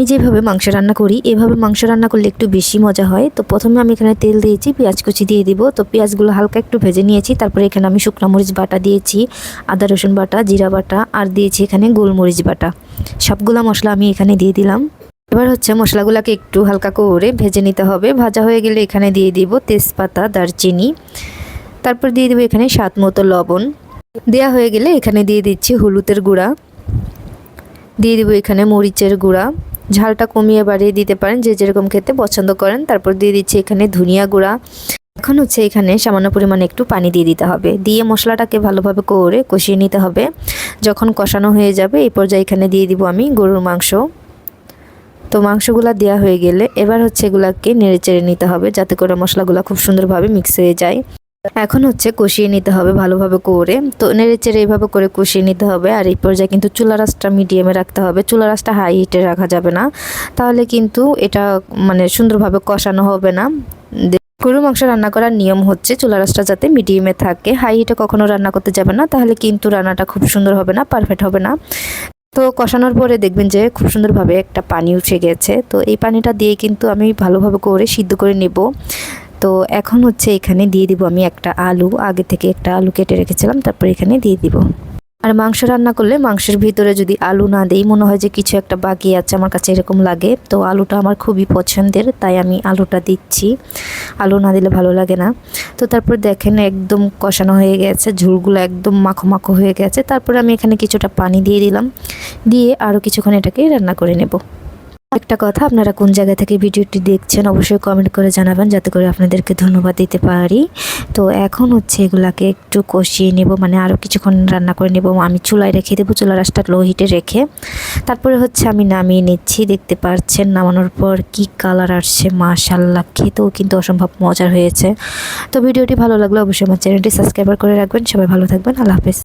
আমি যেভাবে মাংস রান্না করি, এভাবে মাংস রান্না করলে একটু বেশি মজা হয়। তো প্রথমে আমি এখানে তেল দিয়েছি, পেঁয়াজ কুচি দিয়ে দিব। তো পেঁয়াজগুলো হালকা একটু ভেজে নিয়েছি, তারপরে এখানে আমি শুকনো মরিচ বাটা দিয়েছি, আদা রসুন বাটা, জিরা বাটা, আর দিয়েছি এখানে গোলমরিচ বাটা। সবগুলো মশলা আমি এখানে দিয়ে দিলাম। এবার হচ্ছে মশলাগুলোকে একটু হালকা করে ভেজে নিতে হবে। ভাজা হয়ে গেলে এখানে দিয়ে দিব তেজপাতা, দারচিনি। তারপর দিয়ে দেবো এখানে স্বাদ মতো লবণ। দেওয়া হয়ে গেলে এখানে দিয়ে দিচ্ছি হলুদের গুঁড়া। দিয়ে দিব এখানে মরিচের গুঁড়া। ঝালটা কমিয়ে বাড়িয়ে দিতে পারেন যে যেরকম খেতে পছন্দ করেন। তারপর দিয়ে দিচ্ছি এখানে ধনিয়া গুঁড়া। এখন হচ্ছে এখানে সামান্য পরিমাণে একটু পানি দিয়ে দিতে হবে। দিয়ে মশলাটাকে ভালোভাবে করে কষিয়ে নিতে হবে। যখন কষানো হয়ে যাবে, এই পর্যায়ে এখানে দিয়ে দিব আমি গরুর মাংস। তো মাংসগুলা দেওয়া হয়ে গেলে এবার হচ্ছে এগুলাকে নেড়ে চেড়ে নিতে হবে যাতে করে মশলাগুলো খুব সুন্দরভাবে মিক্স হয়ে যায়। এখন হচ্ছে কষিয়ে নিতে হবে ভালোভাবে করে। তো নেড়ে চেড়ে এইভাবে করে কষিয়ে নিতে হবে। আর এই পর্যায়ে কিন্তু চুলা রাসটা মিডিয়ামে রাখতে হবে। চুলা রাসটা হাই হিটে রাখা যাবে না। তাহলে কিন্তু এটা মানে সুন্দরভাবে কষানো হবে না। গরু মাংস রান্না করার নিয়ম হচ্ছে চুলা রাসটা যাতে মিডিয়ামে থাকে। হাই হিটে কখনো রান্না করতে যাবে না। তাহলে কিন্তু রান্নাটা খুব সুন্দর হবে না পারফেক্ট হবে না। তো কষানোর পরে দেখবেন যে খুব সুন্দরভাবে একটা পানি উঠে গেছে। তো এই পানিটা দিয়ে কিন্তু আমি ভালোভাবে করে সিদ্ধ করে নেব। তো এখন হচ্ছে এখানে দিয়ে দিব আমি একটা আলু। আগে থেকে একটা আলু কেটে রেখেছিলাম, তারপর এখানে দিয়ে দিব। আর মাংস রান্না করলে মাংসের ভিতরে যদি আলু না দেই, মনে হয় যে কিছু একটা বাকি আছে, আমার কাছে এরকম লাগে। তো আলুটা আমার খুবই পছন্দের, তাই আমি আলুটা দিচ্ছি। আলু না দিলে ভালো লাগে না। তো তারপর দেখেন একদম কষানো হয়ে গেছে, ঝুলগুলো একদম মাখো মাখো হয়ে গেছে। তারপরে আমি এখানে কিছুটা পানি দিয়ে দিলাম। দিয়ে আরও কিছুক্ষণ এটাকে রান্না করে নেব। একটা কথা, আপনারা কোন জায়গা থেকে ভিডিওটি দেখছেন অবশ্যই কমেন্ট করে জানাবেন, যাতে করে আপনাদেরকে ধন্যবাদ দিতে পারি। তো এখন হচ্ছে এগুলাকে একটু কষিয়ে নেব মানে আরও কিছুক্ষণ রান্না করে নেব। আমি চুলায় রেখে দেবো চুলা রাসটা লো হিটে রেখে। তারপরে হচ্ছে আমি নামিয়ে নিচ্ছি, দেখতে পাচ্ছেন নামানোর পর কি কালার আসছে মাশাল্লাহ খেতেও কিন্তু অসম্ভব মজার হয়েছে। তো ভিডিওটি ভালো লাগলে অবশ্যই আমার চ্যানেলটি সাবস্ক্রাইবার করে রাখবেন। সবাই ভালো থাকবেন, আল্লাহ হাফেজ।